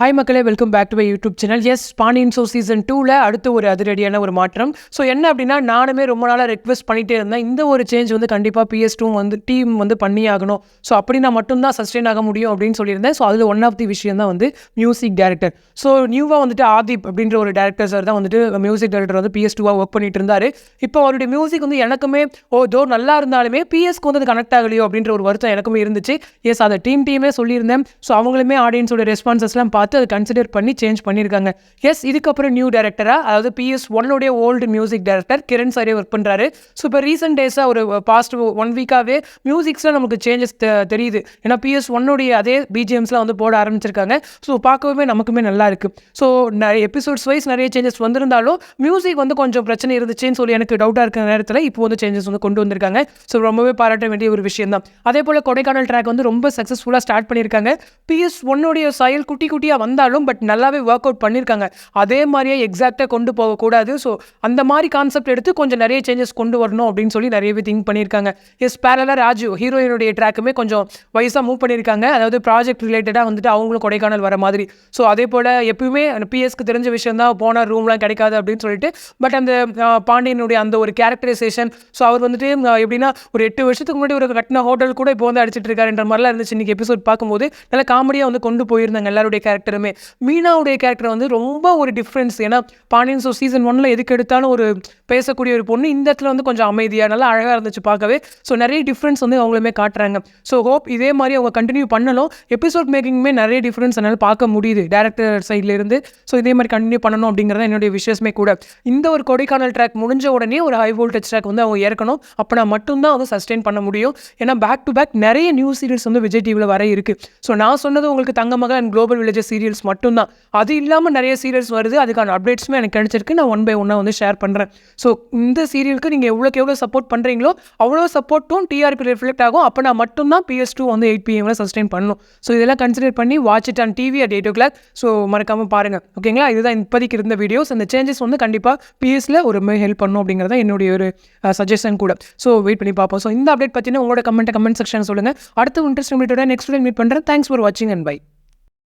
Hi மக்களே welcome back to my YouTube channel S Pandian show season டூவில் அடுத்து ஒரு அதிரடியான ஒரு மாற்றம். ஸோ என்ன அப்படின்னா நானுமே ரொம்ப நாளாக ரெக்வெஸ்ட் பண்ணிகிட்டே இருந்தேன். இந்த ஒரு சேஞ்ச் வந்து கண்டிப்பாக பிஎஸ் டூ வந்து டீம் வந்து பண்ணி ஆகணும். ஸோ அப்படின்னா மட்டும்தான் சஸ்டெயின் ஆக முடியும் அப்படின்னு சொல்லியிருந்தேன். ஸோ அதில் ஒன் ஆஃப் தி விஷயம் தான் வந்து மியூசிக் டேரக்டர் ஸோ நியூவாக வந்துட்டு ஆதிப் அப்படின்ற ஒரு டேரக்டர் சார் தான் வந்துட்டு மியூசிக் டேரக்டர் வந்து பிஎஸ் டூவாக ஒர்க் பண்ணிட்டு இருந்தார். இப்போ அவருடைய மியூசிக் வந்து எனக்குமே ஓ தோ நல்லா இருந்தாலுமே பிஎஸ்க்கு வந்து அது கனெக்ட் ஆகலையோ? அப்படின்ற ஒரு வருத்தம் எனக்குமே இருந்துச்சு. எஸ் அதை டீம் டீமே சொல்லியிருந்தேன். ஸோ அவங்களுமே ஆடியன்ஸோட ரெஸ்பான்சஸ்லாம் பார்த்து அதை கன்சிடர் பண்ணி சேஞ்ச் பண்ணியிருக்காங்க. எஸ் இதுக்கப்புறம் நியூ டேரக்டராக அதாவது பிஎஸ் ஒன்னுடைய ஓல்டு மியூசிக் டேரக்டர் கிரண் சாரே ஒர்க் பண்ணுறாரு ஸோ இப்போ ரீசெண்ட் டேஸாக ஒரு பாஸ்ட் ஒன் வீக்காகவே மியூசிக்ஸில் நமக்கு சேஞ்சஸ் தெரியுது. ஏன்னா பிஎஸ் ஒன்னுடைய அதே பிஜிஎம்ஸ்லாம் வந்து போட ஆரம்பிச்சிருக்காங்க. ஸோ பார்க்கவே நமக்குமே நல்லா இருக்குது ஸோ நிறைய எபிசோட்ஸ் வைஸ் நிறைய சேஞ்சஸ் வந்திருந்தாலும் மியூசிக் வந்து கொஞ்சம் பிரச்சனை இருந்துச்சுன்னு சொல்லி எனக்கு டவுட்டாக இருக்கிற நேரத்தில் இப்போ வந்து சேஞ்சஸ் வந்து கொண்டு வந்திருக்காங்க. ஸோ ரொம்பவே பாராட்ட வேண்டிய ஒரு விஷயம் தான் அதே போல் கொடைக்கானல் ட்ராக் வந்து ரொம்ப சக்ஸஸ்ஃபுல்லாக ஸ்டார்ட் பண்ணியிருக்காங்க. பிஎஸ் ஒன்னுடைய சயல் குட்டி குட்டியாக வந்தாலும் பட் நல்லாவே ஒர்க் அவுட் பண்ணியிருக்காங்க அதே மாதிரியே எக்ஸாக்டாக கொண்டு போகக்கூடாது. ஸோ அந்த மாதிரி கான்செப்ட் எடுத்து கொஞ்சம் நிறைய சேஞ்சஸ் கொண்டு வரணும் அப்படின்னு சொல்லி நிறையவே திங்க் பண்ணியிருக்காங்க எஸ் பேரலாக ராஜு ஹீரோயினுடைய ட்ராக்குமே கொஞ்சம் வயசாக மூவ் பண்ணியிருக்காங்க அதாவது ப்ராஜெக்ட் ரிலேட்டடாக வந்துட்டு அவங்களும் கொடைக்கானல் வர மாதிரி. ஸோ அதே போல் எப்பயுமே பிஎஸ்க்கு தெரிஞ்ச விஷயம் தான் போன ரூம்லாம் கிடைக்காது அப்படின்னு சொல்லிட்டு பட் அந்த பாண்டியனுடைய அந்த ஒரு கேரக்டரைசேஷன் ஸோ அவர் வந்துட்டு எப்படின்னா ஒரு எட்டு வருஷத்துக்கு முன்னாடி ஒரு கட்டின ஹோட்டல் கூட இப்போ வந்து அடிச்சிட்டு இருக்காருன்ற மாதிரிலாம் இருந்துச்சு இன்னைக்கு எபிசோட் பார்க்கும்போது. நல்லா காமெடியாக வந்து கொண்டு போயிருந்தாங்க எல்லாருடைய கேரக்டருமே மீனாவுடைய கேரக்டர் வந்து ரொம்ப ஒரு டிஃப்ரென்ஸ் ஏன்னா பாண்டியன் ஸோ சீசன் ஒன்ல எதுக்கு எடுத்தாலும் ஒரு பேசக்கூடிய ஒரு பொண்ணு இந்த இடத்துல வந்து கொஞ்சம் அமைதியாக நல்லா அழகாக இருந்துச்சு பார்க்கவே. ஸோ நிறைய டிஃப்ரென்ஸ் வந்து அவங்களுமே காட்டுறாங்க. ஸோ ஹோப் இதே மாதிரி அவங்க கண்டினியூ பண்ணணும். எபிசோட் மேக்கிங்குமே நிறைய டிஃப்ரென்ஸ் என்னால் பார்க்க முடியுது டேரக்டர் சைட்லேருந்து ஸோ இதே மாதிரி கண்டினியூ பண்ணணும் அப்படிங்கிறது என்னுடைய விஷயமே கூட. இந்த ஒரு கொடைக்கானல் ட்ராக் முடிஞ்ச உடனே ஒரு ஹை வோல்டேஜ் ட்ராக் வந்து அவங்க ஏற்கணும் அப்படின்னா மட்டும்தான் வந்து சஸ்டெயின் பண்ண முடியும். ஏன்னா பேக் டு பேக் நிறைய நியூ சீரியல்ஸ் வந்து விஜய் டிவியில் வர இருக்குது ஸோ நான் சொன்னது உங்களுக்கு Thangamagal and global villages serials மட்டும்தான். அது இல்லாமல் நிறைய சீரியல்ஸ் வருது. அதுக்கான அப்டேட்ஸுமே எனக்கு கிடைச்சிருக்கு. நான் ஒன் பை ஒன்னாக வந்து ஷேர் பண்ணுறேன் ஸோ இந்த சீரியலுக்கு நீங்கள் எவ்வளோக்கு எவ்வளோ சப்போர்ட் பண்ணுறீங்களோ அவ்வளோ சப்போர்ட்டும் டிஆர்பி ரிஃப்ளெக்ட் ஆகும். அப்போ நான் மட்டும்தான் பிஎஸ் டூ வந்து எயிட் பிஎம்ல சஸ்டெயின் பண்ணணும் ஸோ இதெல்லாம் கன்சிடர் பண்ணி watch it on TV at eight o'clock so மறக்காமல் பாருங்கள் ஓகேங்களா இதுதான் இப்போதைக்கு இருந்த வீடியோஸ் அந்த சேஞ்சஸ் வந்து கண்டிப்பாக பிஎஸ்ல ஒரு மாதிரி ஹெல்ப் பண்ணும் அப்படிங்கிறத தான் என்னுடைய ஒரு சஜஷன் கூட. ஸோ வெயிட் பண்ணி பார்ப்போம். ஸோ இந்த அப்டேட் பார்த்தீங்கன்னா உங்களோட கமெண்ட் கமெண்ட் செக்ஷன் சொல்லுங்கள் அடுத்த இன்ட்ரெஸ்ட் மீட்டோட நெக்ஸ்ட் மீட் பண்ணுறேன் தேங்க்ஸ் ஃபார் வாட்சிங் அண்ட் பை